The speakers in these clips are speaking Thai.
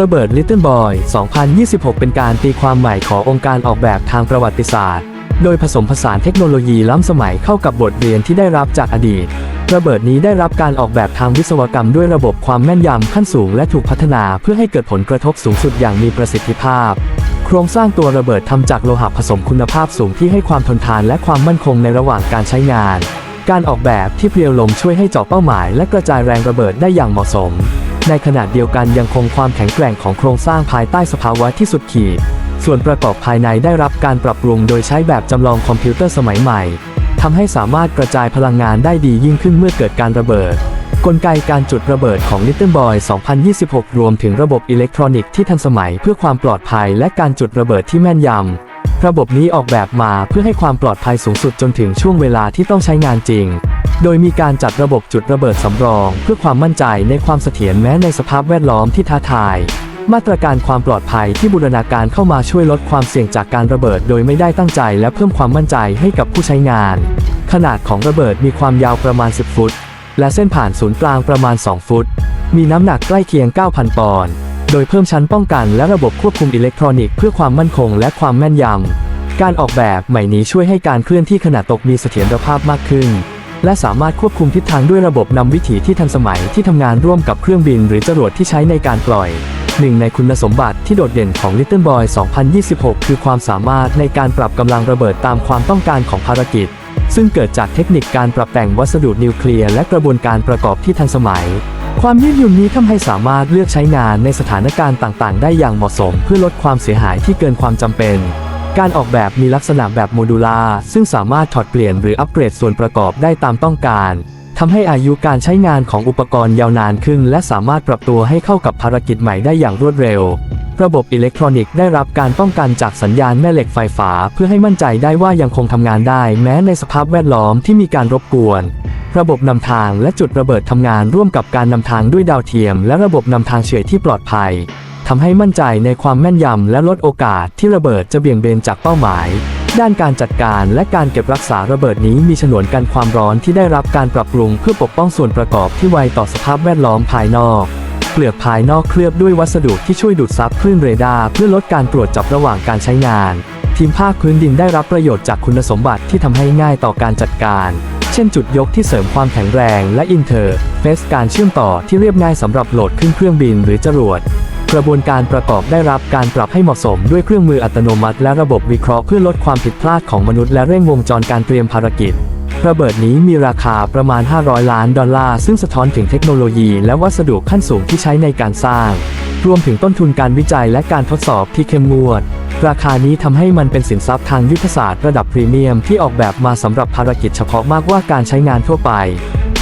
ระเบิด Little Boy 2026 เป็นการตีความใหม่ขององค์การออกแบบทางประวัติศาสตร์ โดยผสมผสานเทคโนโลยีล้ำสมัยเข้ากับบทเรียนที่ได้รับจากอดีต ระเบิดนี้ได้รับการออกแบบทางวิศวกรรมด้วยระบบความแม่นยำขั้นสูงและถูกพัฒนาเพื่อให้เกิดผลกระทบสูงสุดอย่างมีประสิทธิภาพ โครงสร้างตัวระเบิดทำจากโลหะผสมคุณภาพสูงที่ให้ความทนทานและความมั่นคงในระหว่างการใช้งาน การออกแบบที่เพลียวลมช่วยให้เจาะเป้าหมาย และกระจายแรงระเบิดได้อย่างเหมาะสม ในขณะเดียวกันยังคงความแข็งแกร่งของโครงสร้างภายใต้สภาวะที่สุดขีด ส่วนประกอบภายในได้รับการปรับปรุงโดยใช้แบบจำลองคอมพิวเตอร์สมัยใหม่ทำให้สามารถกระจายพลังงานได้ดียิ่งขึ้นเมื่อเกิดการระเบิด กลไกการจุดระเบิดของ Little Boy 2026 รวมถึงระบบอิเล็กทรอนิกส์ที่ทันสมัยเพื่อความปลอดภัยและการจุดระเบิดที่แม่นยำระบบนี้ออกแบบมาเพื่อให้ความปลอดภัยสูงสุดจนถึงช่วงเวลาที่ต้องใช้งานจริง โดยมีการจัดระบบจุดระเบิดสำรอง เพื่อความมั่นใจในความเสถียรแม้ในสภาพแวดล้อมที่ท้าทาย มาตรการความปลอดภัยที่บูรณาการเข้ามาช่วยลดความเสี่ยงจากการระเบิด โดยไม่ได้ตั้งใจและเพิ่มความมั่นใจให้กับผู้ใช้งาน ขนาดของระเบิดมีความยาวประมาณ 10 ฟุต และเส้นผ่านศูนย์กลางประมาณ 2 ฟุต มีน้ำหนักใกล้เคียง 9,000 ปอนด์ โดยเพิ่มชั้นป้องกันและระบบควบคุมอิเล็กทรอนิกส์เพื่อความมั่นคงและความแม่นยำการออกแบบใหม่นี้ช่วยให้การเคลื่อนที่ขณะตกมีเสถียรภาพมากขึ้น และสามารถควบคุมทิศทางด้วยระบบนำวิถีที่ทันสมัยที่ทำงานร่วมกับเครื่องบินหรือจรวดที่ใช้ในการปล่อยหนึ่งในคุณสมบัติที่โดดเด่นของ Little Boy 2026 คือความสามารถในการปรับกำลังระเบิดตามความต้องการของภารกิจ ซึ่งเกิดจากเทคนิคการปรับแต่งวัสดุนิวเคลียร์และกระบวนการประกอบที่ทันสมัย ความยืดหยุ่นนี้ทำให้สามารถเลือกใช้งานในสถานการณ์ต่าง ๆ ได้อย่างเหมาะสม เพื่อลดความเสียหายที่เกินความจำเป็น การออกแบบมีลักษณะแบบโมดูลาร์ซึ่งสามารถถอดเปลี่ยนหรืออัปเกรดส่วนประกอบได้ตามต้องการทำให้อายุการใช้งานของอุปกรณ์ยาวนานขึ้น และสามารถปรับตัวให้เข้ากับภารกิจใหม่ได้อย่างรวดเร็ว ระบบอิเล็กทรอนิกส์ได้รับการป้องกันจากสัญญาณแม่เหล็กไฟฟ้า เพื่อให้มั่นใจได้ว่ายังคงทำงานได้ แม้ในสภาพแวดล้อมที่มีการรบกวน ระบบนำทางและจุดระเบิดทำงานร่วมกับการนำทางด้วยดาวเทียม และระบบนำทางเฉื่อยที่ปลอดภัย ทำให้มั่นใจในความแม่นยำและลดโอกาสที่ระเบิดจะเบี่ยงเบนจากเป้าหมาย ด้านการจัดการและการเก็บรักษาระเบิดนี้มีฉนวนกันความร้อนที่ได้รับการปรับปรุงเพื่อปกป้องส่วนประกอบที่ไวต่อสภาพแวดล้อมภายนอกเปลือกภายนอกเคลือบด้วยวัสดุที่ช่วยดูดซับคลื่นเรดาร์เพื่อลดการตรวจจับระหว่างการใช้งาน ทีมภาคพื้นดินได้รับประโยชน์จากคุณสมบัติที่ทำให้ง่ายต่อการจัดการเช่นจุดยกที่เสริมความแข็งแรงและอินเทอร์เฟซการเชื่อมต่อที่เรียบง่ายสำหรับโหลดขึ้นเครื่องบินหรือจรวด กระบวนการประกอบได้รับการปรับให้เหมาะสมด้วยเครื่องมืออัตโนมัติ และระบบวิเคราะห์เพื่อลดความผิดพลาดของมนุษย์และเร่งวงจรการเตรียมภารกิจ ระเบิดนี้มีราคาประมาณ 500 ล้านดอลลาร์ซึ่งสะท้อนถึงเทคโนโลยีและวัสดุขั้นสูงที่ใช้ในการสร้าง รวมถึงต้นทุนการวิจัยและการทดสอบที่เข้มงวด ราคานี้ทำให้มันเป็นสินทรัพย์ทางยุทธศาสตร์ระดับพรีเมียมที่ออกแบบมาสำหรับภารกิจเฉพาะมากกว่าการใช้งานทั่วไป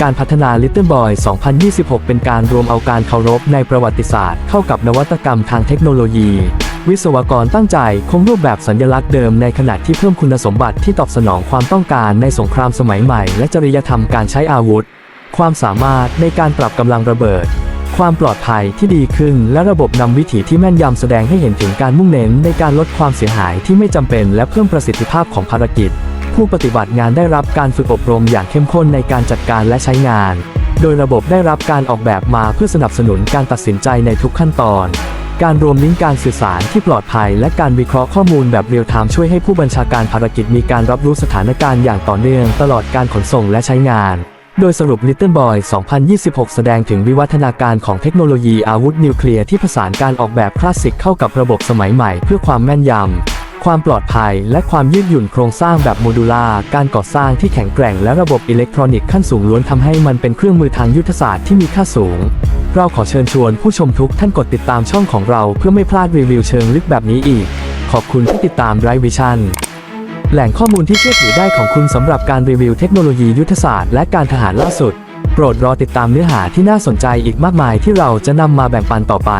การพัฒนา Little Boy 2026 เป็นการรวมเอาการเคารพในประวัติศาสตร์ เข้ากับนวัตกรรมทางเทคโนโลยี วิศวกรตั้งใจคงรูปแบบสัญลักษณ์เดิมในขณะที่เพิ่มคุณสมบัติที่ตอบสนองความต้องการในสงครามสมัยใหม่ และจริยธรรมการใช้อาวุธ ความสามารถในการปรับกำลังระเบิด ความปลอดภัยที่ดีขึ้น และระบบนำวิถีที่แม่นยำแสดงให้เห็นถึงการมุ่งเน้นในการลดความเสียหายที่ไม่จำเป็น และเพิ่มประสิทธิภาพของภารกิจ ผู้ปฏิบัติงานได้รับการฝึกอบรมอย่างเข้มข้นในการจัดการและใช้งาน โดยระบบได้รับการออกแบบมาเพื่อสนับสนุนการตัดสินใจในทุกขั้นตอน การรวมลิงก์การสื่อสารที่ปลอดภัย และการวิเคราะห์ข้อมูลแบบเรียลไทม์ช่วยให้ผู้บัญชาการภารกิจมีการรับรู้สถานการณ์อย่างต่อเนื่อง ตลอดการขนส่งและใช้งานโดยสรุป Little Boy 2026 แสดงถึงวิวัฒนาการของเทคโนโลยีอาวุธนิวเคลียร์ที่ผสานการออกแบบคลาสสิกเข้ากับระบบสมัยใหม่เพื่อความแม่นยำ ความปลอดภัย และความยืดหยุ่นโครงสร้างแบบโมดูลาร์การก่อสร้างที่แข็งแกร่งและระบบอิเล็กทรอนิกส์ขั้นสูงล้วนทำให้มันเป็นเครื่องมือทางยุทธศาสตร์ที่มีค่าสูง เราขอเชิญชวนผู้ชมทุกท่านกดติดตามช่องของเราเพื่อไม่พลาดรีวิวเชิงลึกแบบนี้อีก ขอบคุณที่ติดตามไรวิชันแหล่งข้อมูลที่เชื่อถือได้ของคุณสำหรับการรีวิวเทคโนโลยียุทธศาสตร์และการทหารล่าสุด โปรดรอติดตามเนื้อหาที่น่าสนใจอีกมากมายที่เราจะนำมาแบ่งปันต่อไป